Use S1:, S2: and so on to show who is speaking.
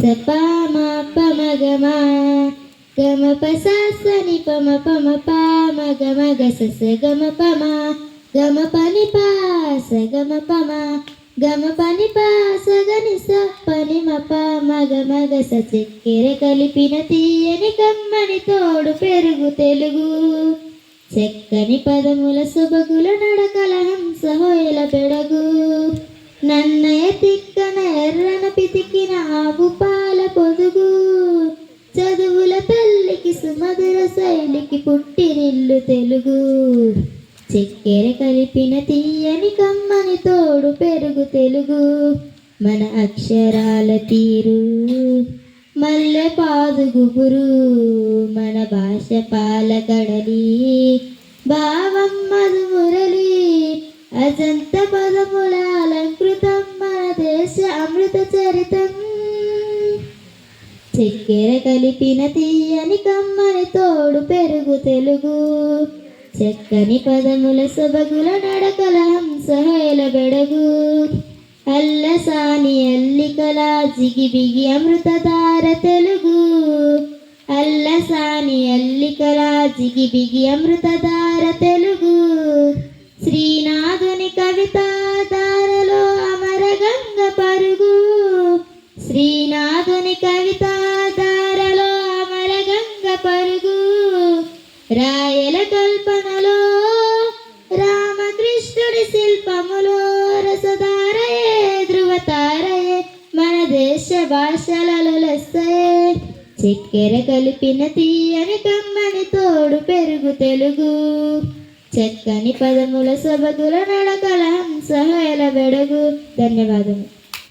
S1: Supper మా పమ గమ గమ ప స స పమ పమ గమ గ స స గమ పమ గమ పని ప గమ పమ గమ పని ప గని స పని మ ప గమ గ చక్కెర కలిపిన తీయని కమ్మని తోడు పెరుగు తెలుగు. చెక్కని పదముల సుబగుల నడకల హంస హోయల పెడగు. నన్నయ తిక్కన పితికిన ఆవు పాల పొదుగు. చదువుల తల్లికి సుమధుర శైలికి పుట్టినిల్లు తెలుగు. చక్కెర కలిపిన తీయని కమ్మని తోడు పెరుగు తెలుగు. మన అక్షరాల తీరు మల్లె పాదు గుబురు. మన భాష పాలకడలి భావం మధు మురళి అజంత పదముల అలంకృతం దేశ అమృత చరితం. చక్కెర కలిపిన తీయని కమ్మని తోడు పెరుగు తెలుగు. చక్కని పదముల సొబగుల నడకల హంసహేల బెడగు. అల్లసాని అల్లికల జిగిబిగి అమృతధార తెలుగు. అల్లసాని అల్లికల జిగిబిగి అమృతధార తెలుగు. శ్రీనాథుని కవిత రాయల కల్పనలో రామకృష్ణుడి శిల్పములో రసధారయే ధృవతారయే మన దేశ భాషలలో లెస్సయే. చక్కెర కలిపిన తీయని కమ్మని తోడు పెరుగు తెలుగు. చక్కని పదముల సొబగుల నడకల హంస బెడగు. ధన్యవాదము